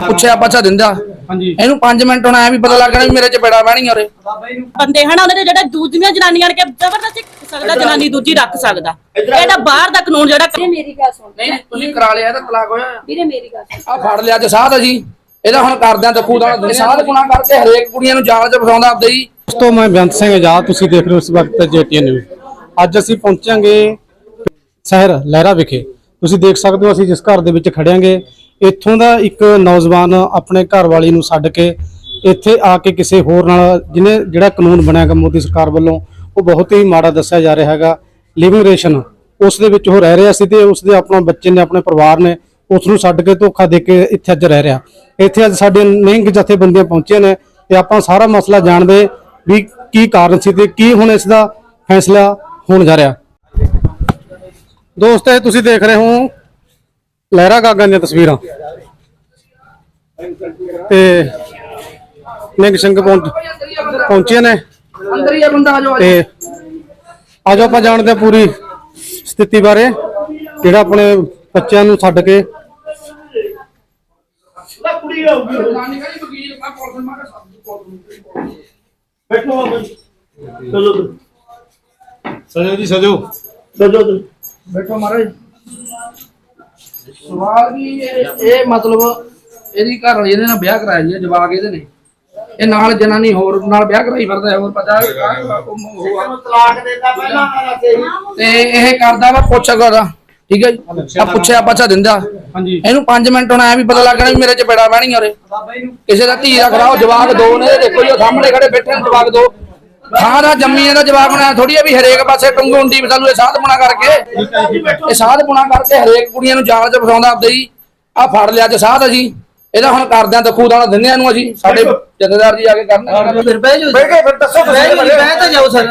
ਪੁੱਛਿਆ ਪਾਛਾ ਦਿੰਦਾ। ਹਾਂਜੀ। ਇਹਨੂੰ 5 ਮਿੰਟ ਹੁਣ ਐ ਵੀ ਪਤਾ ਲੱਗਣਾ ਵੀ ਮੇਰੇ ਚ ਬੈੜਾ ਬਹਿਣੀ ਔਰੇ ਬੰਦੇ ਹਨ ਉਹਦੇ ਜਿਹੜੇ ਦੂਜੀਆਂ ਜਨਾਨੀਆਂ ਨੇ ਕਿ ਜ਼ਬਰਦਸਤੀ ਸਕਦਾ ਜਨਾਨੀ ਦੂਜੀ ਰੱਖ ਸਕਦਾ। ਇਹਦਾ ਬਾਹਰ ਦਾ ਕਾਨੂੰਨ ਜਿਹੜਾ ਵੀਰੇ ਮੇਰੀ ਗੱਲ ਸੁਣ। ਨਹੀਂ ਤੁਸੀਂ ਕਰਾ ਲਿਆ ਤਾਂ ਤਲਾਕ ਹੋਇਆ। ਵੀਰੇ ਮੇਰੀ ਗੱਲ ਸੁਣ। ਆ ਫੜ ਲਿਆ ਅੱਜ ਸਾਧ ਅਸੀਂ ਇਹਦਾ ਹੁਣ ਕਰਦਿਆਂ ਦੇਖੂ ਦਾ ਸਾਧ ਗੁਣਾ ਕਰਕੇ ਹਰੇਕ ਕੁੜੀਆਂ ਨੂੰ ਜਾਲ ਚ ਫਸਾਉਂਦਾ ਆਪਦੇ ਹੀ ਦੋਸਤੋ ਮੈਂ ਬੇਅੰਤ ਸਿੰਘ ਆਜ਼ਾਦ ਤੁਸੀਂ ਦੇਖ ਰਹੇ ਹੋ ਇਸ ਵਕਤ ਜੇਟੀਐਨ ਨਿਊਜ਼। ਅੱਜ ਅਸੀਂ ਪਹੁੰਚਾਂਗੇ ਸ਼ਹਿਰ ਲਹਿਰਾ ਵਿਖੇ। ਤੁਸੀਂ ਦੇਖ ਸਕਦੇ ਹੋ ਅਸੀਂ ਜਿਸ ਘਰ ਦੇ ਵਿੱਚ ਖੜਿਆਂਗੇ ਇੱਥੋਂ ਦਾ ਇੱਕ ਨੌਜਵਾਨ ਆਪਣੇ ਘਰ ਵਾਲੀ ਨੂੰ ਛੱਡ ਕੇ ਇੱਥੇ ਆ ਕੇ ਕਿਸੇ ਹੋਰ ਨਾਲ, ਜਿਹਨੇ ਜਿਹੜਾ ਕਾਨੂੰਨ ਬਣਿਆਗਾ ਮੋਦੀ ਸਰਕਾਰ ਵੱਲੋਂ, ਉਹ ਬਹੁਤ ਹੀ ਮਾੜਾ ਦੱਸਿਆ ਜਾ ਰਿਹਾ ਹੈਗਾ। ਲਿਵਿੰਗ ਰੇਸ਼ਨ ਉਸ ਦੇ ਵਿੱਚ ਉਹ ਰਹਿ ਰਿਹਾ ਸੀ ਤੇ ਉਸ ਦੇ ਆਪਣਾ ਬੱਚੇ ਨੇ, ਆਪਣੇ ਪਰਿਵਾਰ ਨੇ, ਉਸ ਨੂੰ ਛੱਡ ਕੇ ਧੋਖਾ ਦੇ ਕੇ ਇੱਥੇ ਅੱਜ ਰਹਿ ਰਿਹਾ। ਇੱਥੇ ਅੱਜ ਸਾਡੇ ਨਿਹੰਗ ਜਥੇਬੰਦੀਆਂ ਪਹੁੰਚੀਆਂ ਨੇ ਤੇ ਆਪਾਂ ਸਾਰਾ ਮਸਲਾ ਜਾਣਦੇ ਵੀ ਕੀ ਕਾਰਨ ਸੀ ਤੇ ਕੀ ਹੁਣ ਇਸ ਦਾ ਫੈਸਲਾ ਹੋਣ ਜਾ ਰਿਹਾ। ਦੋਸਤ, ਇਹ ਤੁਸੀਂ ਦੇਖ ਰਹੇ ਹੋ ਲਹਿਰਾ ਗਾਗਾਂ ਦੀਆਂ ਤਸਵੀਰਾਂ। ਤੇ ਨਿੰਗ ਸਿੰਘ ਪਹੁੰਚ ਨੇ। ਅੰਦਰ ਹੀ ਆ ਬੰਦਾ ਆ ਜਾਓ ਤੇ ਆਜੋ ਆਪਾਂ ਜਾਣਦੇ ਪੂਰੀ ਸਥਿਤੀ ਬਾਰੇ ਜਿਹੜਾ ਆਪਣੇ ਬੱਚਿਆਂ ਨੂੰ ਛੱਡ ਕੇ ਸਜੋ ਜੀ ਸਜੋ। ਬੈਠੋ ਮਹਾਰਾਜ। ਸਵਾਲ ਵੀ ਇਹ ਇਹ ਮਤਲਬ ਇਹਦੀ ਘਰ ਵਾਲੀ ਇਹਦੇ ਨਾਲ ਵਿਆਹ ਕਰਾਇਆ ਜੀ ਜਵਾਕ ਇਹਦੇ ਨੇ। ਇਹ ਨਾਲ ਜਨਾਨੀ ਹੋਰ ਨਾਲ ਵਿਆਹ ਕਰਾਈ ਫਿਰਦਾ ਹੈ, ਹੋਰ ਪਤਾ ਤਲਾਕ ਦੇਤਾ ਪਹਿਲਾਂ ਵਾਲਾ ਸਹੀ ਤੇ ਇਹ ਕਰਦਾ ਵਾ ਪੁੱਛ ਕਰਦਾ ਠੀਕ ਹੈ ਜੀ? ਆ ਪੁੱਛਿਆ ਪਾਛਾ ਦਿੰਦਾ। ਹਾਂਜੀ। ਇਹਨੂੰ 5 ਮਿੰਟ ਹੁਣ ਐ ਵੀ ਪਤਾ ਲੱਗਣਾ ਵੀ ਮੇਰੇ ਚ ਬੈੜਾ ਬਹਿਣੀ ਔਰੇ ਕਿਸੇ ਦਾ ਧੀ ਦਾ ਖਰਾਓ ਜਵਾਕ ਦੋ ਨੇ ਦੇਖੋ ਜੀ ਉਹ ਸਾਹਮਣੇ ਖੜੇ ਬੈਠੇ ਨੇ ਜਵਾਕ ਦੋ। ਹਾਂ ਦਾ ਜੰਮੀ ਇਹਦਾ ਜਵਾਕ ਬਣਾਇਆ ਥੋੜੀ ਆ ਵੀ ਹਰੇਕ ਪਾਸੇ ਟੰਗੂ ਹੁੰਦੀ ਵੀ ਸਾਨੂੰ ਇਹ ਸਾਧ ਪੁਣਾ ਕਰਕੇ ਇਹ ਸਾਧ ਪੁਣਾ ਕਰਕੇ ਹਰੇਕ ਕੁੜੀਆਂ ਨੂੰ ਜਾਲ ਚ ਫਸਾਉਂਦਾ ਆਪਦੇ ਹੀ ਆ ਫੜ ਲਿਆ ਅੱਜ ਸਾਧ ਅਸੀਂ। ਇਹਦਾ ਹੁਣ ਕਰਦਿਆਂ ਦੇਖੂ ਦਾ ਦਿੰਦੇ ਨੂੰ ਅਸੀਂ। ਸਾਡੇ ਜਥੇਦਾਰ ਜੀ ਆ ਕੇ ਕਰਨਾ। ਫਿਰ ਬਹਿ ਜਾਓ ਬਹਿ ਕੇ ਫਿਰ ਦੱਸੋ ਤੁਸੀਂ ਬਹਿ ਤਾਂ ਜਾਓ ਸਰ।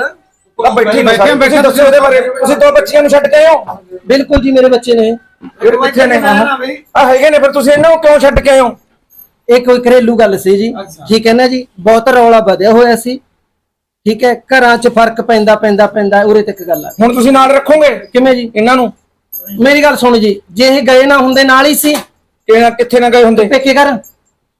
ਆ ਬੈਠੀ ਬੈਠੇ ਬੈਠੇ ਦੱਸੋ ਇਹਦੇ ਬਾਰੇ। ਤੁਸੀਂ ਦੋ ਬੱਚੀਆਂ ਨੂੰ ਛੱਡ ਕੇ ਆਏ ਹੋ ਬਿਲਕੁਲ ਜੀ ਮੇਰੇ ਬੱਚੇ ਨੇ। ਜਿਹੜੇ ਕਿੱਥੇ ਨੇ? ਆ ਹੈਗੇ ਨੇ ਫਿਰ ਤੁਸੀਂ ਇਹਨਾਂ ਨੂੰ ਕਿਉਂ ਛੱਡ ਕੇ ਆਏ ਹੋ ਇਹ ਕੋਈ ਘਰੇਲੂ ਗੱਲ ਸੀ ਜੀ। ਠੀਕ ਹੈ ਨਾ ਜੀ? ਬਹੁਤ ਰੌਲਾ ਵਧਿਆ ਹੋਇਆ ਸੀ। ਠੀਕ ਹੈ ਘਰਾਂ 'ਚ ਫਰਕ ਪੈਂਦਾ ਪੈਂਦਾ ਪੈਂਦਾ ਉਰੇ ਤੱਕ ਗੱਲ ਆ ਹੁਣ ਤੁਸੀਂ ਨਾਲ ਰੱਖੋਗੇ ਕਿਵੇਂ ਜੀ ਇਹਨਾਂ ਨੂੰ ਮੇਰੀ ਗੱਲ ਸੁਣ ਜੀ ਜੇ ਇਹ ਗਏ ਨਾ ਹੁੰਦੇ ਨਾਲ ਹੀ ਸੀ ਕਿਹਨਾਂ ਕਿੱਥੇ ਨਾ ਗਏ ਹੁੰਦੇ ਪੇਕੇ ਘਰ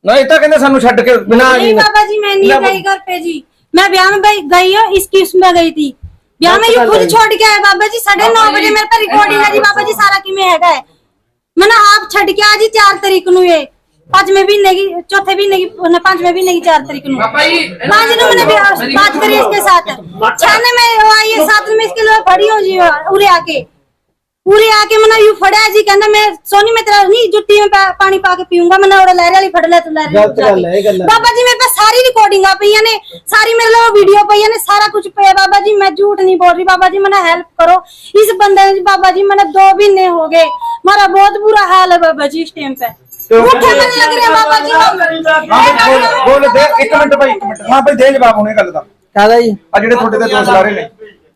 ਨਾ ਇਹ ਤਾਂ ਕਹਿੰਦੇ ਸਾਨੂੰ ਛੱਡ ਕੇ ਨਾ नहीं ਜੀ ਨਾ। बाबा जी मैं नहीं गई घर पे जी मैं ब्याह में गई- गई हूँ इसकी उसमें गई थी ब्याह में ये खुद छोड़ के आए बाबा जी साढ़े नौ बजे मेरे पास रिकॉर्डिंग है जी बाबा जी सारा की में हैगा है मैंने आप छड़ के आज ही चार तारीख नु पाँच में भी नहीं चौथे भी नहीं पाँच में भी नहीं चार तारीख को। पाँच नु मैंने बात करी इसके साथ। छाने में वो आई है साथ में इसके लोग फड़ी हो जी हाँ, उरे आके। पूरे आके मना यू फड़ा जी कहना मैं सोनी में तेरा नहीं जुटी में पानी पाके पीऊँगा मैंने और लहरे वाली फड़ ले तो लहरे बाबा जी मेरे पास सारी रिकॉर्डिंग आ पई ने सारी मेरे लोग वीडियो पई ने सारा कुछ पे। बाबा जी मैं झूठ नहीं बोल रही बाबा जी मैंने हेल्प करो। इस बंदे बाबा जी मैंने दो महीने हो गए। मारा बहुत बुरा हाल है बाबा जी इस टाइम पे।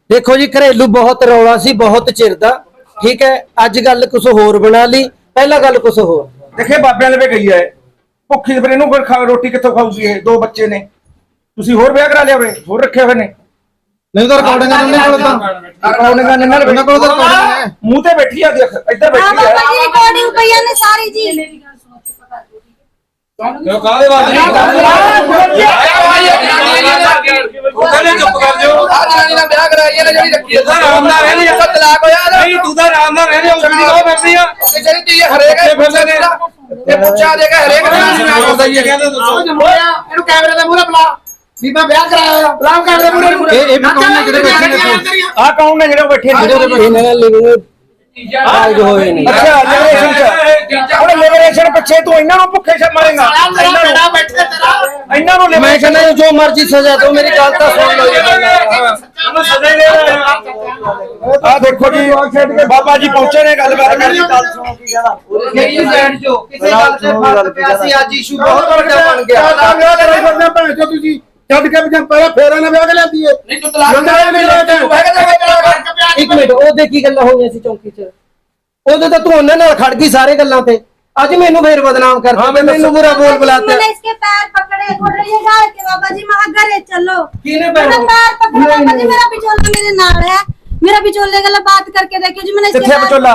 ਦੇਖੋ ਜੀ ਘਰੇਲੂ ਬਹੁਤ ਰੌਲਾ ਸੀ ਬਹੁਤ ਚਿਰ ਦਾ ਠੀਕ ਹੈ ਅੱਜ ਗੱਲ ਕੁਝ ਹੋਰ ਬਣਾ ਲਈ ਪਹਿਲਾਂ ਗੱਲ ਕੁਝ ਹੋਰ ਦੇਖੇ ਬਾਬਿਆਂ ਲਵੇ ਗਈ ਹੈ ਭੁੱਖੀ ਫਿਰ ਇਹਨੂੰ ਫਿਰ ਖਾ- ਰੋਟੀ ਕਿੱਥੋਂ ਖਾਊਗੀ ਇਹ ਦੋ ਬੱਚੇ ਨੇ ਤੁਸੀਂ ਹੋਰ ਵਿਆਹ ਕਰਾ ਲਿਆ ਵੇ ਹੋਰ ਰੱਖਿਆ ਹੋਏ ਨੇ ਨਹੀਂ ਤਾਂ ਰਿਕਾਰਡਿੰਗਾਂ ਨੇ ਕੋਲ ਤਾਂ ਕੌਣ ਗਾਣੇ ਨਾਲ ਇਹਨਾਂ ਕੋਲ ਤਾਂ ਮੂੰਹ ਤੇ ਬੈਠੀ ਆ ਦੇਖ ਇੱਧਰ ਹਾਂ ਬੈਠੀ ਬਾਬਾ ਜੀ ਰਿਕਾਰਡਿੰਗ ਪਈਆਂ ਨੇ ਸਾਰੀ ਜੀ ਕਿਉਂ ਕਾਹਦੇ ਵਾਸਤੇ ਕਹਿੰਦੇ ਚੁੱਪ ਕਰ ਜਾਓ। ਆ ਜਨਾਨੀ ਨਾਲ ਵਿਆਹ ਕਰਾਈ ਇਹਨੇ ਜਿਹੜੀ ਰੱਖੀ ਹੈ ਆਰਾਮ ਨਾਲ ਰਹਿਣੀ ਹੈ ਤਲਾਕ ਹੋਇਆ ਨਹੀਂ ਤੂੰ ਤਾਂ ਆਰਾਮ ਨਾਲ ਰਹਿਣੀ ਉਸਦੀ ਕਹੋ ਫਿਰਦੀ ਆ? ਤੇ ਜਿਹੜੀ ਤੀ ਹਰੇਕ ਫਿਰਦੇ ਨੇ ਇਹ ਪੁੱਛਾ ਦੇ ਕੇ ਹਰੇਕ ਨੂੰ ਵਿਆਹ ਕਰਦਾ ਹੀ ਹੈ ਇਹਨੂੰ ਕੈਮਰੇ ਦੇ ਮੂਹਰੇ ਬੁਲਾ। ਮੈਂ ਵਿਆਹ ਕਰਾਇਆ ਹੋਇਆ। ਬੁਲਾ ਕੈਮਰੇ ਮੂਹਰੇ ਇਹ ਇਹ ਵੀ ਕੌਣ ਨੇ ਜਿਹੜੇ ਬੈਠੇ ਨੇ ਆ ਕੌਣ ਨੇ ਜਿਹੜੇ ਬੈਠੇ ਨੇ? ਨਾਲ ਲਿਵਿੰਗ ਕਾਲਜ ਹੋਏ ਨੇ। ਅੱਛਾ ਲਿਬਰੇਸ਼ਨ ਚ ਹੁਣ ਲਿਬਰੇਸ਼ਨ ਪਿੱਛੇ ਤੂੰ ਇਹਨਾਂ ਨੂੰ ਭੁੱਖੇ ਛ ਮਾਰੇਗਾ। ਇਹਨਾਂ ਨੂੰ ਇਹਨਾਂ ਨੂੰ ਮੈਂ ਕਹਿੰਦਾ ਜੀ, ਮਰਜ਼ੀ ਸਜ਼ਾ ਦਿਓ ਮੇਰੀ ਗੱਲ ਤਾਂ ਸੁਣ ਲਓ ਜੀ। ਆ। ਦੇਖੋ ਜੀ ਬਾਬਾ ਜੀ ਪਹੁੰਚੇ ਨੇ ਗੱਲਬਾਤ ਕਰਨ ਗੱਲ ਸੁਣੋ ਕੀ ਕਹਦਾ ਨਹੀਂ ਬੈਠ ਜਾਓ ਕਿਸੇ ਗੱਲ ਤੇ ਫ਼ਰਕ ਪਿਆ ਸੀ ਅੱਜ ਇਸ਼ੂ ਬਹੁਤ ਵੱਡਾ ਬਣ ਗਿਆ। ਤੁਸੀਂ ਛੱਡ ਕੇ ਜਾਂ ਪਹਿਲਾਂ ਫੇਰਾ ਨਾ ਵਿਆਹ ਕੇ ਲੈਂਦੀ ਏ। ਨਹੀਂ ਤੂੰ ਤਲਾਕ ਇੱਕ ਮਿੰਟ ਉਹਦੇ ਕੀ ਗੱਲਾਂ ਹੋਈਆਂ ਸੀ ਚੌਂਕੀ 'ਚ। ਉਹਦੇ ਤਾਂ ਤੂੰ ਉਹਨਾਂ ਨਾਲ ਖੜ ਗਈ ਸਾਰੇ ਗੱਲਾਂ ਤੇ ਅੱਜ ਮੈਨੂੰ ਫੇਰ ਬਦਨਾਮ ਕਰਤਾ ਮੈਨੂੰ ਬੁਰਾ ਬੋਲ ਬੁਲਾਤਾ मैंने इसके पैर पकड़े बोल रही है गाल के बाबा जी मैं घरे चलो किने पैर मैंने पकड़े? पैर पकड़े नहीं, बाबा जी नहीं। मेरा बिचौला मेरे नाल है मेरा बिचौले गला बात करके देखियो जी मैंने इसके किथे पैर- बिचौला?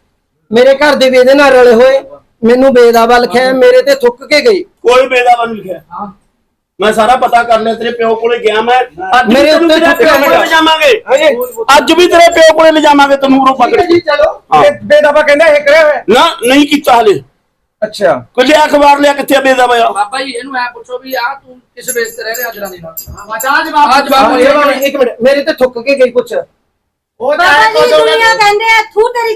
ਮੇਰੇ ਘਰ ਦੇ ਵੀ ਇਹਦੇ ਨਾਲ ਰਲੇ ਹੋਏ ਮੈਨੂੰ ਬੇਦਾਵਾ ਲਿਖਿਆ ਮੇਰੇ ਤੇ ਥੁੱਕ ਕੇ ਗਈ। ਕੋਈ ਬੇਦਾਵਾ ਨਹੀਂ ਲਿਖਿਆ ਮੈਂ ਸਾਰਾ ਪਤਾ ਕਰ ਲਿਆ ਤੇਰੇ ਪਿਓ ਕੋਲੇ ਗਿਆ ਮੈਂ। ਅੱਜ ਵੀ ਮੇਰੇ ਉੱਤੇ ਤੇਰੇ ਪਿਓ ਥੁੱਕਿਆ ਕੋਲੇ ਹੈਗਾ। ਲਿਜਾਵਾਂਗੇ ਅੱਜ ਵੀ ਤੇਰੇ ਪਿਓ ਕੋਲੇ ਲਿਜਾਵਾਂਗੇ ਤੈਨੂੰ ਉਰੋਂ ਪਕੜ ਕੇ। ਚਲੋ। ਬੇਦਾਵਾ ਕਹਿੰਦਾ ਇਹ ਕਰਿਆ ਹੋਇਆ। ਨਾ ਨਹੀਂ ਕੀਤਾ ਹਲੇ। ਅੱਛਾ। ਕੋਈ ਲਿਆ ਅਖਬਾਰ ਲਿਆ ਕਿੱਥੇ ਆ ਬੇਦਾਵਾ ਆ? ਬਾਬਾ ਜੀ ਇਹਨੂੰ ਐ ਪੁੱਛੋ ਵੀ ਆ ਤੂੰ ਕਿਸ ਬੇਸ ਤੇ ਰਹਿ ਰਿਹਾ ਜਨਾਨੀ ਨਾਲ ਆ ਹਾਂ, ਜਵਾਬ ਵਾਲਾ ਇੱਕ ਮਿੰਟ ਮੇਰੇ ਤੇ ਥੁੱਕ ਕੇ ਗਈ ਪੁੱਛ ਬਾਬਾ ਜੀ ਦੁਨੀਆ ਕਹਿੰਦੇ ਆ ਥੂ ਤੇਰੀ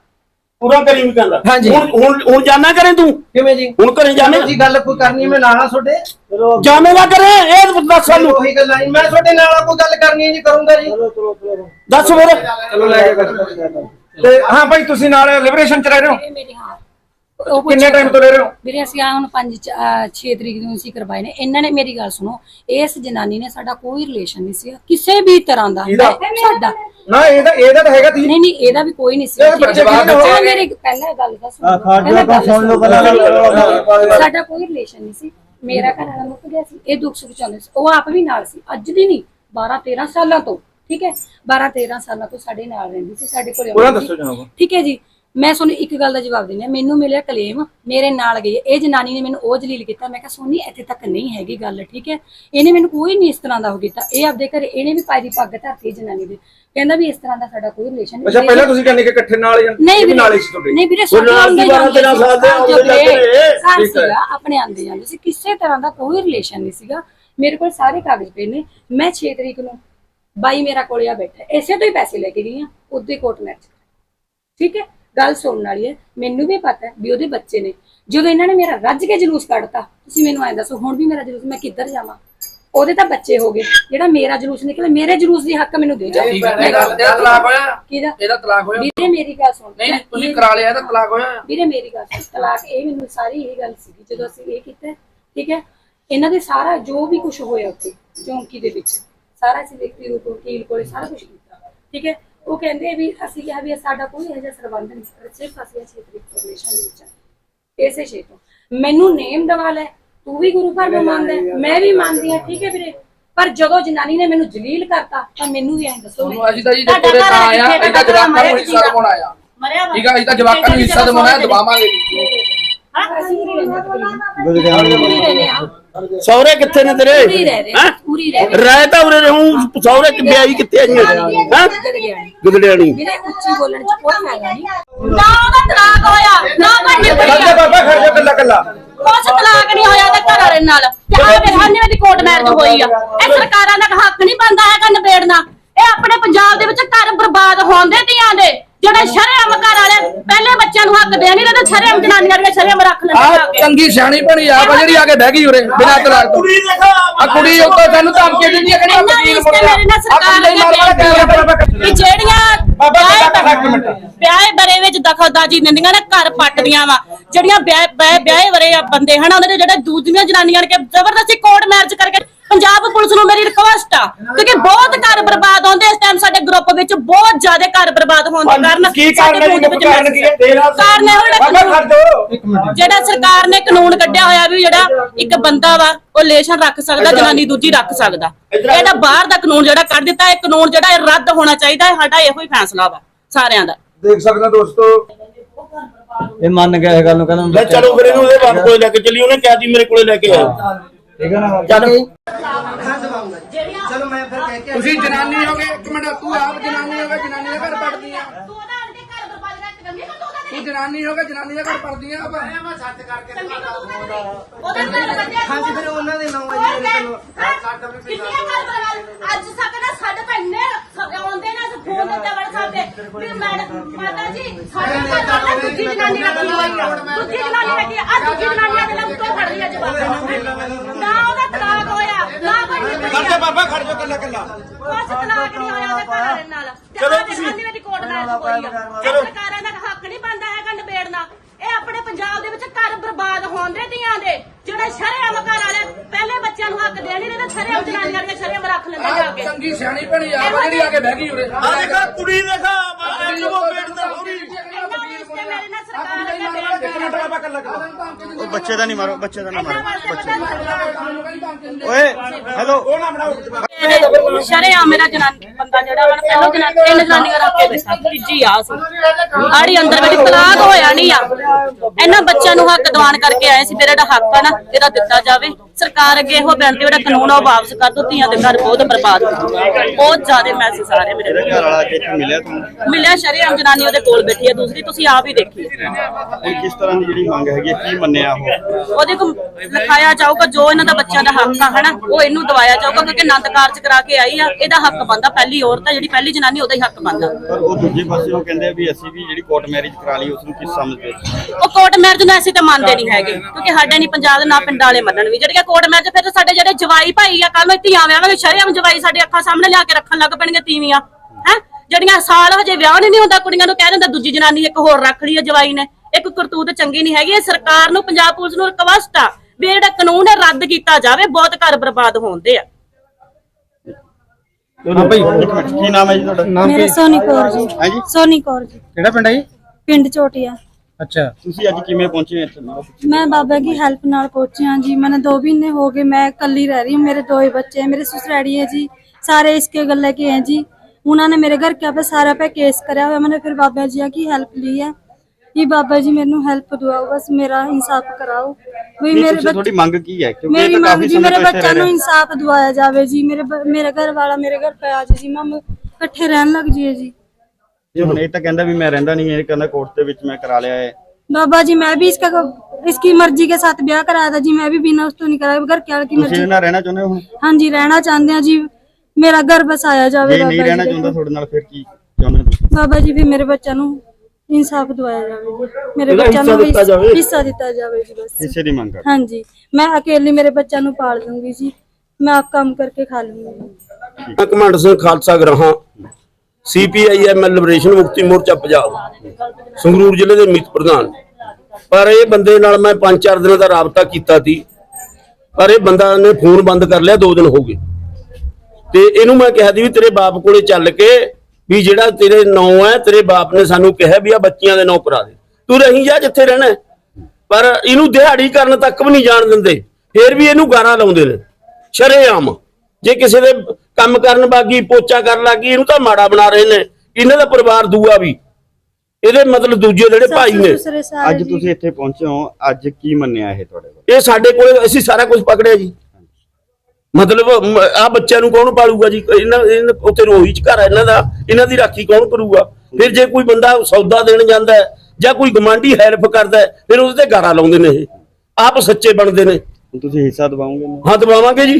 ਪੂਰਾ ਕਰੀ ਵੀ ਕਹਿੰਦਾ। ਹਾਂਜੀ। ਹੁਣ ਹੁਣ ਹੁਣ ਜਾਣਾ ਕਰੇ ਤੂੰ? ਕਿਵੇਂ ਜੀ? ਹੁਣ ਘਰੇ ਜਾਣਾ ਜੀ ਗੱਲ ਕੋਈ ਕਰਨੀ ਹੈ, ਮੈਂ ਨਾਲ ਆ ਤੁਹਾਡੇ। ਜਾਵੇਂਗਾ ਕਰੇ ਇਹ ਦੱਸ ਸਾਨੂੰ। ਉਹੀ ਗੱਲਾਂ ਨਹੀਂ ਮੈਂ ਤੁਹਾਡੇ ਨਾਲ ਕੋਈ ਗੱਲ ਕਰਨੀ ਹੈ ਜੀ ਕਰੂੰਗਾ ਜੀ। ਦੱਸ ਮੇਰੇ ਚਲੋ ਲੈ ਕੇ ਤੇ ਹਾਂ ਭਾਈ ਤੁਸੀਂ ਨਾਲ ਲਿਬਰੇਸ਼ਨ ਚ ਰਹਿ ਰਹੇ ਹੋ? ਮੇਰੇ ਹਾਂ। ਉਹ ਕਿੰਨੇ ਟਾਈਮ ਤੋਂ ਰਹਿ ਰਹੇ ਹੋ? ਵੀਰੇ ਅਸੀਂ ਆ ਹੁਣ 5 6 ਤਰੀਕ ਨੂੰ ਅਸੀਂ ਕਰਵਾਏ ਨੇ। ਇਹਨਾਂ ਨੇ ਮੇਰੀ ਗੱਲ ਸੁਣੋ ਇਸ ਜਨਾਨੀ ਨੇ ਸਾਡਾ ਕੋਈ ਰਿਲੇਸ਼ਨ ਨਹੀਂ ਸੀ ਕਿਸੇ ਵੀ ਤਰ੍ਹਾਂ ਦਾ? ਸਾਡਾ। ਨਾ ਇਹਦਾ ਇਹਦਾ ਤਾਂ ਹੈਗਾ ਤੀ ਨਹੀਂ ਨਹੀਂ ਇਹਦਾ ਵੀ ਕੋਈ ਨਹੀਂ ਸੀ? ਚਲੋ ਮੇਰੀ ਪਹਿਲਾਂ ਗੱਲ ਦਾ ਸੁਣੋ। ਸਾਡਾ ਕੋਈ ਰਿਲੇਸ਼ਨ ਨਹੀਂ ਸੀ। ਮੇਰਾ ਘਰ ਵਾਲਾ ਮੁੱਕ ਗਿਆ ਸੀ। ਇਹ ਦੁੱਖ ਸੁੱਖ ਚਾਹੁੰਦੇ ਸੀ। ਉਹ ਆਪ ਵੀ ਨਾਲ ਸੀ। ਅੱਜ ਦੀ ਨਹੀਂ 12 13 ਸਾਲਾਂ ਤੋਂ। ਠੀਕ ਹੈ? 12 13 ਸਾਲਾਂ ਤੋਂ ਸਾਡੇ ਨਾਲ ਰਹਿੰਦੀ ਸੀ ਸਾਡੇ ਕੋਲ ਪੂਰਾ ਆਉਂਦੀ ਸੀ। ਦੱਸੋ ਜਨਾਬ। ਠੀਕ ਹੈ ਜੀ। ਮੈਂ ਤੁਹਾਨੂੰ ਇੱਕ ਗੱਲ ਦਾ ਜਵਾਬ ਦਿੰਦੀ ਹਾਂ। ਮੈਨੂੰ ਮਿਲਿਆ ਕਲੇਮ ਮੇਰੇ ਨਾਲ ਗਈ। ਇਹ ਜਨਾਨੀ ਨੇ ਮੈਨੂੰ ਉਹ ਜਲੀਲ ਕੀਤਾ। ਮੈਂ ਕਿਹਾ ਸੋਨੀ ਇੱਥੇ ਤੱਕ ਨਹੀਂ ਹੈਗੀ ਗੱਲ ਠੀਕ ਹੈ? ਇਹਨੇ ਮੈਨੂੰ ਕੋਈ ਨਹੀਂ ਇਸ ਤਰ੍ਹਾਂ ਦਾ ਹੋ ਕੀਤਾ। ਇਹ ਆਪਦੇ ਘਰੇ ਇਹਨੇ ਵੀ ਪਾਈ ਦੀ ਪੱਗ ਧਰਤੀ ਜਨਾਨੀ ਦੇ। ਕਹਿੰਦਾ ਵੀ ਇਸ ਤਰ੍ਹਾਂ ਦਾ ਸਾਡਾ ਕੋਈ ਰਿਲੇਸ਼ਨ ਨਹੀਂ ਅੱਛਾ ਪਹਿਲਾਂ ਤੁਸੀਂ ਕਹਿੰਦੇ ਕਿ ਇਕੱਠੇ ਨਾਲ ਜਾਂ ਨਹੀਂ ਵੀਰੇ ਨਾਲ ਹੀ ਸੀ ਤੁਹਾਡੇ? ਨਹੀਂ ਵੀਰੇ ਉਹ ਨਾਲ ਤੇਰਾਂ ਸਾਲ ਦੇ ਆਉਂਦੇ ਹੈ। ਸੀਗਾ ਆਪਣੇ ਆਂਦੇ ਜਾਂਦੇ ਸੀ। ਕਿਸੇ ਤਰ੍ਹਾਂ ਦਾ ਕੋਈ ਰਿਲੇਸ਼ਨ ਨਹੀਂ ਸੀਗਾ। ਮੇਰੇ ਕੋਲ ਸਾਰੇ ਕਾਗਜ਼ ਪਏ ਨੇ। ਮੈਂ 6 ਤਰੀਕ ਨੂੰ ਬਾਈ ਮੇਰਾ ਕੋਲੇ ਆ ਬੈਠਾ। ਇਸੇ ਤੋਂ ਹੀ ਪੈਸੇ ਲੈ ਕੇ ਗਈ ਆ ਉਹਦੇ ਕੋਰਟ ਮੈਚ ਠੀਕ ਹੈ? ਗੱਲ ਸੁਣਨ ਵਾਲੀ ਹੈ। ਮੈਨੂੰ ਵੀ ਪਤਾ ਹੈ ਵੀ ਉਹਦੇ ਬੱਚੇ ਨੇ। ਜਦੋਂ ਇਹਨਾਂ ਨੇ ਮੇਰਾ ਰੱਜ ਕੇ ਜਲੂਸ ਕੱਢਤਾ ਤੁਸੀਂ ਮੈਨੂੰ ਐਂ ਦੱਸੋ ਹੁਣ ਵੀ ਮੇਰਾ ਜਲੂਸ ਮੈਂ ਕਿੱਧਰ ਜਾਵਾਂ? ਉਹਦੇ ਤਾਂ ਬੱਚੇ ਹੋ ਗਏ। ਜਿਹੜਾ ਮੇਰਾ ਜਲੂਸ ਨਿਕਲੇ ਮੇਰੇ ਜਲੂਸ ਦੀ ਹੱਕ ਮੈਨੂੰ ਦੇ ਜਾਓ ਠੀਕ ਹੈ ਇਹਦਾ ਤਲਾਕ ਹੋਇਆ। ਕਿਹਦਾ? ਇਹਦਾ ਤਲਾਕ ਹੋਇਆ। ਵੀਰੇ ਮੇਰੀ ਗੱਲ ਸੁਣ। ਨਹੀਂ ਨਹੀਂ ਤੁਸੀਂ ਕਰਾ ਲਿਆ ਇਹਦਾ ਤਲਾਕ ਹੋਇਆ। ਵੀਰੇ ਮੇਰੀ ਗੱਲ ਸੁਣ। ਤਲਾਕ ਇਹ ਮੈਨੂੰ ਸਾਰੀ ਇਹ ਗੱਲ ਸੀਗੀ ਜਦੋਂ ਅਸੀਂ ਇਹ ਕੀਤਾ ਠੀਕ ਹੈ? ਇਹਨਾਂ ਦੇ ਸਾਰਾ ਜੋ ਵੀ ਕੁਝ ਹੋਇਆ ਉੱਥੇ ਚੌਂਕੀ ਦੇ ਵਿੱਚ ਸਾਰਾ ਅਸੀਂ ਵਿਅਕਤੀ ਰੂਪ ਵਕੀਲ ਕੋਲੇ ਸਾਰਾ ਕੁਝ ਕੀਤਾ। ਠੀਕ ਹੈ? ਉਹ ਕਹਿੰਦੇ ਵੀ ਅਸੀਂ ਕਿਹਾ ਵੀ ਸਾਡਾ ਕੋਈ ਇਹੋ ਜਿਹਾ ਸਰਬੰਧ ਨਹੀਂ ਪਰ ਸਿਰਫ ਅਸੀਂ ਛੇ ਤਰੀਕ ਤੋਂ ਰਿਲੇਸ਼ਨ ਦੇ ਵਿੱਚ ਹਾਂ। ਇਸੇ ਛੇ ਤੋਂ। ਮੈਨੂੰ ਨੇਮ ਦਵਾ ਲੈ ਤੂੰ ਵੀ ਗੁਰੂ ਘਰ ਨੂੰ ਮੰਨਦਾ ਹੈ, ਮੈਂ ਵੀ ਮੰਨਦੀ ਹਾਂ ਠੀਕ ਹੈ ਵੀਰੇ। ਪਰ ਜਦੋਂ ਜਨਾਨੀ ਨੇ ਮੈਨੂੰ ਜਲੀਲ ਕਰਤਾ ਤਾਂ ਮੈਨੂੰ ਵੀ ਐਂ ਦੱਸੋ ਤੁਹਾਨੂੰ ਅਸੀਂ ਤਾਂ ਜੀ ਤੁਹਾਡਾ ਘਰ ਤਾਂ ਆਇਆ ਕਿੱਥੇ ਇਹਦਾ ਤੁਹਾਡਾ ਜਵਾਕਾਂ ਨੂੰ ਮਰਿਆ ਹਿੱਸਾ ਦਿਵਾਉਣਾ ਆਇਆ। ਮਰਿਆ ਵਾ। ਠੀਕ ਆ ਅਸੀਂ ਤਾਂ ਜਵਾਕਾਂ ਨੂੰ ਹਿੱਸਾ ਦਿਵਾਉਣਾ ਦਵਾਵਾਂਗੇ ਜੀ ਹਾਂ ਅਸੀਂ ਵੀ ਰਹਿੰਦੇ ਹਾਂ। ਰਹਿ ਰਹੇ ਹੈਂ? ਪੂਰੀ ਰਹਿ ਤਾਂ ਉਰੇ ਰਹੂੰ ਸਹੁਰੇ ਕਿ ਵਿਆਹੀ ਕਿੱਥੇ ਆਈਆਂ ਹੈ ਗਿੱਦੜਿਆਣੀ। ਵੀਰੇ ਉੱਚੀ ਬੋਲਣ ਚ ਕੋਈ ਫਾਇਦਾ ਨਹੀਂ। ਨਾ ਉਹਦਾ ਤਲਾਕ ਹੋਇਆ ਨਾ ਕੋਈ ਖੜ ਜਾ ਨਿਬੜਿਆ ਬਾਬਾ ਖੜ ਜਾ ਕੱਲਾ ਕੱਲਾ ਕੁਛ ਤਲਾਕ ਨਹੀਂ ਹੋਇਆ ਉਹਦੇ ਘਰ ਵਾਲੇ ਨਾਲ। ਤੇ ਆ ਬਿਰਹਾਨੇ ਦੀ ਕੋਰਟ ਮੈਰਿਜ ਹੋਈ ਆ। ਇਹ ਸਰਕਾਰਾਂ ਦਾ ਹੱਕ ਨਹੀਂ ਬਣਦਾ ਹੈਗਾ ਨਿਬੇੜਨਾ। ਇਹ ਆਪਣੇ ਪੰਜਾਬ ਦੇ ਵਿੱਚ ਘਰ ਬਰਬਾਦ ਹੋਣਦੇ ਧੀਆਂ ਦੇ। ਜਿਹੜੇ ਸ਼ਰੇਆਮ ਘਰ ਵਾਲੇ ਪਹਿਲੇ ਬੱਚਿਆਂ ਨੂੰ ਹੱਕ ਦੇਣ ਨਹੀਂ ਤੇ ਸ਼ਰੇਆਮ ਜਨਾਨੀਆਂ ਦੇ ਸ਼ਰੇਆਮ ਰੱਖ ਲੈਂਦੇ ਆ ਆ। ਚੰਗੀ ਸਿਆਣੀ ਬਣੀ ਆ ਵਾ ਜਿਹੜੀ ਆ ਕੇ ਬਹਿ ਗਈ ਉਰੇ ਬਿਨਾਂ ਤਲਾਕ ਤੋਂ। ਕੁੜੀ ਦੇਖਾ ਆ ਕੁੜੀ ਉੱਤੋਂ ਸਾਨੂੰ ਧਮਕੀ ਦਿੰਦੀ ਹੈ ਕਿ ਇਹਨਾਂ ਨੇ ਇਸ ਤੇ ਮੇਰੇ ਨਾਲ ਸਰਕਾਰ ਨੇ ਵੀ ਜਿਹੜੀਆਂ ਬਾਬਾ ਵਿਆਹੇ ਬਾਬਾ ਇੱਕ ਮਿੰਟ। ਵਿਆਹੇ ਬਰੇ ਵਿੱਚ ਦਖਲਦਾਜੀ ਦਿੰਦੀਆਂ ਨੇ ਘਰ ਪੱਟਦੀਆਂ ਵਾ। ਜਿਹੜੀਆਂ ਵਿਆਹ- ਵਿਆਹ- ਵਿਆਹੇ ਬਰੇ ਆ ਬੰਦੇ ਹਨ ਉਹਨਾਂ ਦੇ ਜਿਹੜੇ ਦੂਜੀਆਂ ਜਨਾਨੀਆਂ ਨੇ ਜ਼ਬਰਦਸਤੀ ਕੋਰਟ ਮੈਰਿਜ ਕਰਕੇ ਪੰਜਾਬ ਪੁਲਿਸ ਨੂੰ ਮੇਰੀ ਰਿਕਵੈਸਟ ਆ ਕਿਉਂਕਿ ਬਹੁਤ ਘਰ ਬਰਬਾਦ ਹੁੰਦੇ ਇਸ ਟਾਈਮ ਸਾਡੇ ਗਰੁੱਪ ਵਿੱਚ ਬਹੁਤ ਜ਼ਿਆਦਾ ਘਰ ਬਰਬਾਦ ਹੋਣ ਦੇ ਕਾਰਨ ਕੀ ਕਾਰਨ ਹੈ ਕੀ ਹੈ? ਇਹੋ ਜਾਓ ਜਿਹੜਾ ਸਰਕਾਰ ਨੇ ਕਾਨੂੰਨ ਕੱਢਿਆ ਹੋਇਆ ਵੀ ਜਿਹੜਾ ਇੱਕ ਬੰਦਾ ਵਾ ਉਹ ਰਿਲੇਸ਼ਨ ਰੱਖ ਸਕਦਾ ਜਨਾਨੀ ਦੂਜੀ ਰੱਖ ਸਕਦਾ। ਇਹਦਾ ਬਾਹਰ ਦਾ ਕਾਨੂੰਨ ਜਿਹੜਾ ਕੱਢ ਦਿੱਤਾ ਇਹ ਕਾਨੂੰਨ ਜਿਹੜਾ ਇਹ ਰੱਦ ਹੋਣਾ ਚਾਹੀਦਾ ਹੈ ਸਾਡਾ ਇਹੋ ਹੀ ਫੈਸਲਾ ਵਾ ਸਾਰਿਆਂ ਦਾ। ਦੇਖ ਸਕਦੇ ਹੋ ਦੋਸਤੋ। ਇਹ ਮੰਨ ਗਿਆ ਇਹ ਗੱਲ ਨੂੰ ਕਹਿੰਦਾ ਚਲੋ ਫਿਰ ਇਹਨੂੰ ਉਹਦੇ ਬਾਪ ਕੋਲੇ ਲੈ ਕੇ ਚੱਲੀ ਉਹਨੇ ਕਿਹਾ ਸੀ ਮੇਰੇ ਕੋਲੇ ਲੈ ਕੇ ਆਓ ਠੀਕ ਹੈ ਨਾ ਚੱਲ। ਚਲੋ ਮੈਂ ਫਿਰ ਕਹਿ ਕੇ ਤੁਸੀਂ ਜਨਾਨੀ ਹੋਗੇ ਇੱਕ ਮਿੰਟ ਤੂੰ ਆਪ ਜਨਾਨੀ ਹੋਗੇ ਜਨਾਨੀ ਦਾ ਘਰ ਪੜਦੀ ਆ। ਤੂੰ ਉਹਨਾਂ ਦੇ ਘਰ ਬਰਬਾਦ ਕਰਕੇ ਕਰਨੀ ਤੂੰ ਉਹਨਾਂ ਦੇ ਤੂੰ ਜਨਾਨੀ ਹੋ ਕੇ ਜਨਾਨੀ ਦਾ ਘਰ ਪੜਦੀਆਂ ਆਪ। ਉਹਦੇ। ਘਰ ਬੰਦੇ ਹਾਂਜੀ ਫਿਰ ਉਹਨਾਂ ਦੇ ਨਾਮ ਆ ਜੀ ਕਿੰਨੀਆਂ ਘਰ ਬਣਾ ਅੱਜ ਸਕਦਾ ਸਾਡੇ ਤਾਂ ਇੰਨੇ ਆਉਂਦੇ ਨੇ ਤੇ ਫੋਨ ਉੱਤੇ ਵੜ ਸਕਦੇ ਵੀ ਮੈਡਮ ਮਾਤਾ ਜੀ ਸਾਡੇ ਘਰ ਦਾ ਦੂਜੀ ਜਨਾਨੀ ਰੱਖੀ ਹੋਈ ਆ? ਦੂਜੀ ਜਨਾਨੀ ਰੱਖੀ ਆ? ਆਹ ਦੂਜੀ ਜਨਾਨੀ ਦੇ ਨਾਲ ਤੋਂ ਫੜ ਲਿਆ ਜਵਾਬ ਨਾ ਉਹਦਾ ਤਲਾਕ ਹੋਇਆ ਨਾ ਕੋਈ ਖਰਚਾ ਬਾਬਾ ਖੜ ਜਾ ਕੱਲਾ ਕੱਲਾ ਬਸ ਤਲਾਕ ਨਹੀਂ ਹੋਇਆ ਉਹਦੇ ਘਰ ਨਾਲ। ਚਲੋ ਤੁਸੀਂ ਦੀ ਕੋਰਟ ਮੈਰਿਜ ਹੋਈ ਆ। ਇਹ ਸਰਕਾਰਾਂ ਦਾ ਹੱਕ ਨਹੀਂ ਬਣਦਾ ਹੈਗਾ ਨਿਬੇੜਨਾ। ਇਹ ਆਪਣੇ ਪੰਜਾਬ ਦੇ ਵਿੱਚ ਘਰ ਬਰਬਾਦ ਹੋਣ ਦੇ ਧੀਆਂ ਦੇ। ਜਿਹੜੇ ਸ਼ਰੇਆਮ ਘਰ ਵਾਲੇ ਪਹਿਲੇ ਬੱਚਿਆਂ ਨੂੰ ਹੱਕ ਦੇਣ ਨਹੀਂ ਦਿੰਦੇ ਸ਼ਰੇਆਮ ਜਨਾਨੀਆਂ ਦੇ ਸ਼ਰੇਆਮ ਰੱਖ ਲੈਂਦੇ ਜਾ ਕੇ। ਚੰਗੀ ਸਿਆਣੀ ਭਣੀ ਆ ਜਿਹੜੀ ਆ ਕੇ ਬਹਿ ਗਈ ਉਰੇ। ਆ ਦੇਖਾ ਕੁੜੀ ਦੇਖਾ ਬਾਬਾ ਉਹ ਪੇਟ ਦਾ ਹੋਰੀ ਇਹਨਾਂ ਰਿਸ਼ਤੇ ਮੇਰੇ ਨਾਲ ਸਰਕਾਰ ਅੱਗੇ ਬੇਨਤੀ ਬੱਚੇ ਦਾ ਨਹੀਂ ਮਾਰੋ ਬੱਚੇ ਦਾ ਨਾ ਪਤਾ ਓਏ ਹੈਲੋ। ਬਣਾਓ। ਸ਼ਰੇਆਮ ਮੇਰਾ ਜਨਾਨੀ ਬੰਦਾ ਜਿਹੜਾ ਵਾ ਨਾ ਪਹਿਲਾਂ ਜਨਾਨੀ ਤਿੰਨ ਜਨਾਨੀਆਂ ਰੱਖ ਕੇ ਬੈਠਾ ਤੀਜੀ ਆ ਸੀ। ਆੜੀ ਅੰਦਰ ਮੇਰੀ ਤਲਾਕ ਹੋਇਆ ਨਹੀਂ ਆ। ਇਹਨਾਂ ਬੱਚਿਆਂ ਨੂੰ ਹੱਕ ਦਿਵਾਨ ਕਰਕੇ ਆਏ ਸੀ ਮੇਰੇ ਜਿਹੜਾ ਹੱਕ ਆ ਨਾ ਇਹਦਾ ਦਿੱਤਾ ਜਾਵੇ। ਸਰਕਾਰ ਅੱਗੇ ਇਹੋ ਬੇਨਤੀ ਜਿਹੜਾ ਕਾਨੂੰਨ ਆ ਉਹ ਵਾਪਸ ਕਰ ਦੋ ਧੀਆਂ ਦੇ ਘਰ ਬਹੁਤ ਬਰਬਾਦ ਹੋ ਗਏ। ਬਹੁਤ ਜ਼ਿਆਦਾ ਮੈਸੇਜ ਆ ਰਹੇ ਮੇਰੇ ਕੋਲ। ਘਰ ਵਾਲਾ ਕਿੱਥੇ ਮਿਲਿਆ ਤੁਹਾਨੂੰ? ਮਿਲਿਆ ਸ਼ਰੇਆਮ ਜਨਾਨੀ ਉਹਦੇ ਕੋਲ ਬੈਠੀ ਹੈ ਦੂਸਰੀ ਤੁਸੀਂ ਆਪ ਹੀ ਦੇਖੀ। ਇਹ ਕਿਸ ਤਰ੍ਹਾਂ ਦੀ ਜਿਹੜੀ ਮੰਗ ਹੈਗੀ ਹੈ, ਕੀ ਮੰਨਿਆ ਉਹ? ਉਹਦੇ ਕੋਲ ਲਿਖਾਇਆ ਜਾਊਗਾ ਜੋ ਇਹਨਾਂ ਦਾ ਬੱਚਿਆਂ ਦਾ ਹੱਕ ਆ ਹਨਾ ਉਹ ਇਹਨੂੰ ਦਵਾਇਆ ਜਾਊਗਾ ਕਿਉਂਕਿ ਆਨੰਦ ਕਾਰਜ ਕਰਾ ਕੇ ਆਈ ਆ ਇਹਦਾ ਹੱਕ ਬਣਦਾ ਪਹਿਲੀ ਔਰਤ ਆ ਜਿਹੜੀ ਪਹਿਲੀ ਜਨਾਨੀ ਉਹਦਾ ਹੀ ਹੱਕ ਬਣਦਾ। ਪਰ ਉਹ ਦੂਜੇ ਪਾਸੇ ਉਹ ਕਹਿੰਦੇ ਆ ਵੀ ਅਸੀਂ ਵੀ ਜਿਹੜੀ ਕੋਰਟ ਮੈਰਿਜ ਕਰਾ ਲਈ ਉਸ ਨੂੰ ਕਿਸ ਸਮਝਦੇ ਉਹ ਕੋਰਟ ਮੈਰਿਜ ਨੂੰ ਅਸੀਂ ਤਾਂ ਮੰਨਦੇ ਨਹੀਂ ਹੈਗੇ ਕਿਉਂਕਿ ਸਾਡੇ ਨਹੀਂ ਪੰਜਾਬ ਦੇ ਨਾ ਪਿੰਡਾਂ ਵਾਲੇ ਮੰਨਣ ਵੀ ਜਿਹੜੀਆਂ ਕੋਰਟ ਮੈਰਿਜ ਫਿਰ ਸਾਡੇ ਜਿਹੜੇ ਜਵਾਈ ਭਾਈ ਆ ਕੱਲ ਨੂੰ ਧੀਆਂ ਵਿਆਹਾਂਗੇ ਸ਼ਰੇਆਮ ਜਵਾਈ ਸਾਡੇ ਅੱਖਾਂ ਸਾਹਮਣੇ ਲਿਆ ਕੇ ਰੱਖਣ ਲੱਗ ਪੈਣਗੇ ਤੀਵੀਆਂ ਹੈ? ਜਿਹੜੀਆਂ ਸਾਲ ਹਜੇ ਵਿਆਹ ਨਹੀਂ ਹੁੰਦਾ ਕੁੜੀਆਂ ਨੂੰ ਕਹਿ ਦਿੰਦਾ ਦੂਜੀ ਜਨਾਨੀ ਇੱਕ ਹੋਰ ਰੱਖ ਲਈ ਆ ਜਵਾਈ ਨੇ ਇੱਕ ਕਰਤੂਤ ਚੰਗੀ ਨਹੀਂ ਹੈਗੀ ਇਹ ਸਰਕਾਰ ਨੂੰ ਪੰਜਾਬ ਪੁਲਿਸ ਨੂੰ ਰਿਕਵੈਸਟ ਆ ਵੀ ਇਹ ਜਿਹੜਾ ਕਾਨੂੰਨ ਹੈ ਰੱਦ ਕੀਤਾ ਜਾਵੇ ਬਹੁਤ ਘਰ ਬਰਬਾਦ ਹੋਣਦੇ ਆ। ਹਾਂ ਭਾਈ। ਕੀ ਨਾਮ ਹੈ ਜੀ ਤੁਹਾਡਾ? ਨਾਮ ਮੇਰੇ ਕੀ ਸੋਨੀ ਕੌਰ ਜੀ। ਹਾਂਜੀ। ਸੋਨੀ ਕੌਰ ਜੀ। ਕਿਹੜਾ ਪਿੰਡ ਹੈ ਜੀ? ਪਿੰਡ ਚੋਟੀਆ ਅੱਛਾ ਤੁਸੀਂ ਅੱਜ ਕਿਵੇਂ ਪਹੁੰਚੇ ਇੱਥੇ ਨਾਲ? मैं बाबा की हेल्प नाल पहुंची हाँ जी मैंने दो महीने हो गए मैं कली रह रही हूँ मेरे दो ही बच्चे हैं मेरे ससुरैडी है जी सारे इसके गले के हैं जी उन्होंने मेरे घर के पे सारा पे केस कराया हुआ मैंने फिर बाबा जी की हेल्प ली है ये बाबा जी मेरे हेल्प दुआओ बस मेरा इंसाफ कराओ वही ਨਹੀਂ, मेरे ਤੁਸੀਂ ਤੁਹਾਡੀ बच्चे ਮੰਗ ਕੀ ਹੈ ਕਿਉਂਕਿ मेरी ਇਹ ਤਾਂ मांग ਕਾਫੀ जी ਸਮੇਂ मेरे ਤੋਂ ਇੱਥੇ बच्चा ਰਹਿ नु ਰਹੇ इंसाफ दुआया जावे जी मेरे ब- मेरे घर वाला मेरे घर पे आ जाए जी मम इकट्ठे रहन लग जिए जी ਜੀ ਹੁਣ ਇਹ ਤਾਂ ਕਹਿੰਦਾ ਵੀ ਮੈਂ ਰਹਿੰਦਾ ਨਹੀਂ ਇਹ ਕਹਿੰਦਾ ਕੋਰਟ ਦੇ ਵਿੱਚ ਮੈਂ ਕਰਾ ਲਿਆ ਹੈ बाबा जी मैं भी इसका इसकी मर्जी के साथ ब्याह कराया था जी मैं भी बिना उस तो नहीं कराया घर क्या की ਤੁਸੀਂ मर्जी ਇਹਦੇ ਨਾਲ ਰਹਿਣਾ ਚਾਹੁੰਦੇ ਹੋ ਹੁਣ हाँ जी रहना चाहते हैं जी मेरा घर बसाया जावे ਜੇ ਨਹੀਂ बाबा ਰਹਿਣਾ जी ਚਾਹੁੰਦਾ देखो। ਤੁਹਾਡੇ ਨਾਲ ਫਿਰ ਕੀ ਚਾਹੁੰਦੇ ਹੋ ਤੁਸੀਂ बाबा जी भी मेरे बच्चा नु इंसाफ दवाया जावे जी मेरे बच्चा नु हिस्सा हिस्सा दिता जावे जी बस ਕਿਸੇ ਦੀ ਮੰਗ ਕਰ हाँ जी मैं अकेली मेरे बच्चा नु पाल दूंगी जी मैं आप काम करके खा लूंगी जी ਮੈਂ ਕਮਾਂਡਰ ਸਿੰਘ ਖਾਲਸਾ ਗ੍ਰਹਾਂ ਸੀਪੀਆਈਐਮ ਲਿਬਰੇਸ਼ਨ ਮੁਕਤੀ ਮੋਰਚਾ ਪੰਜਾਬ ਸੰਗਰੂਰ ਜ਼ਿਲ੍ਹੇ ਦੇ ਮੀਤ ਪ੍ਰਧਾਨ ਪਰ ਇਹ ਬੰਦੇ ਨਾਲ ਮੈਂ 5-4 ਦਿਨਾਂ ਦਾ ਰਾਬਤਾ ਕੀਤਾ ਸੀ ਪਰ ਇਹ ਬੰਦਾ ਨੇ ਫੋਨ ਬੰਦ ਕਰ ਲਿਆ 2 ਦਿਨ ਹੋ ਗਏ ਤੇ ਇਹਨੂੰ ਮੈਂ ਕਿਹਾ ਸੀ ਵੀ ਤੇਰੇ ਬਾਪ ਕੋਲੇ ਚੱਲ ਕੇ ਵੀ ਜਿਹੜਾ ਤੇਰੇ ਨਾਂ ਹੈ ਤੇਰੇ ਬਾਪ ਨੇ ਸਾਨੂੰ ਕਿਹਾ ਵੀ ਆ ਬੱਚੀਆਂ ਦੇ ਨਾਂ ਕਰਾ ਦੇ ਤੂੰ ਰਹੀ ਜਾ ਜਿੱਥੇ ਰਹਿਣਾ ਪਰ ਇਹਨੂੰ ਦਿਹਾੜੀ ਕਰਨ ਤੱਕ ਵੀ ਨਹੀਂ ਜਾਣ ਦਿੰਦੇ ਫੇਰ ਵੀ ਇਹਨੂੰ ਗਾਰਾਂ ਲਾਉਂਦੇ ਨੇ ਸ਼ਰੇਆਮ ਜੇ ਕਿਸੇ ਦੇ ਕੰਮ ਕਰਨ ਬਾਗੀ ਪੋਚਾ ਕਰਨ ਲੱਗੀ ਇਹਨੂੰ ਤਾਂ ਮਾੜਾ ਬਣਾ ਰਹੇ ਨੇ। ਇਹਨਾਂ ਦਾ ਪਰਿਵਾਰ ਦੂਆ ਵੀ। ਇਹਦੇ ਮਤਲਬ ਦੂਜੇ ਜਿਹੜੇ ਭਾਈ ਨੇ। ਅੱਜ ਤੁਸੀਂ ਇੱਥੇ ਪਹੁੰਚੇ ਹੋ ਅੱਜ ਕੀ ਮੰਨਿਆ ਇਹ ਤੁਹਾਡੇ ਕੋਲ? ਇਹ ਸਾਡੇ ਕੋਲ ਅਸੀਂ ਸਾਰਾ ਕੁਝ ਪਕੜਿਆ ਜੀ। ਮਤਲਬ ਆ ਬੱਚਿਆਂ ਨੂੰ ਕੌਣ ਪਾਲੂਗਾ ਜੀ? ਇਹਨਾਂ ਉੱਥੇ ਰੋਹੀ ਚ ਘਰ ਹੈ ਇਹਨਾਂ ਦਾ ਇਹਨਾਂ ਦੀ ਰਾਖੀ ਕੌਣ ਕਰੂਗਾ? ਫਿਰ ਜੇ ਕੋਈ ਬੰਦਾ ਸੌਦਾ ਦੇਣ ਜਾਂਦਾ ਹੈ ਜਾਂ ਕੋਈ ਗਮਾਂਡੀ ਹੈਲਪ ਕਰਦਾ ਹੈ ਫਿਰ ਉਹਦੇ ਤੇ ਗਾਰਾ ਲਾਉਂਦੇ ਨੇ ਇਹ। ਆਪ ਸੱਚੇ ਬਣਦੇ ਨੇ। ਤੁਸੀਂ ਹਿੱਸਾ ਦਵਾਉਂਗੇ ਹਾਂ ਦਵਾਵਾਂਗੇ ਜੀ।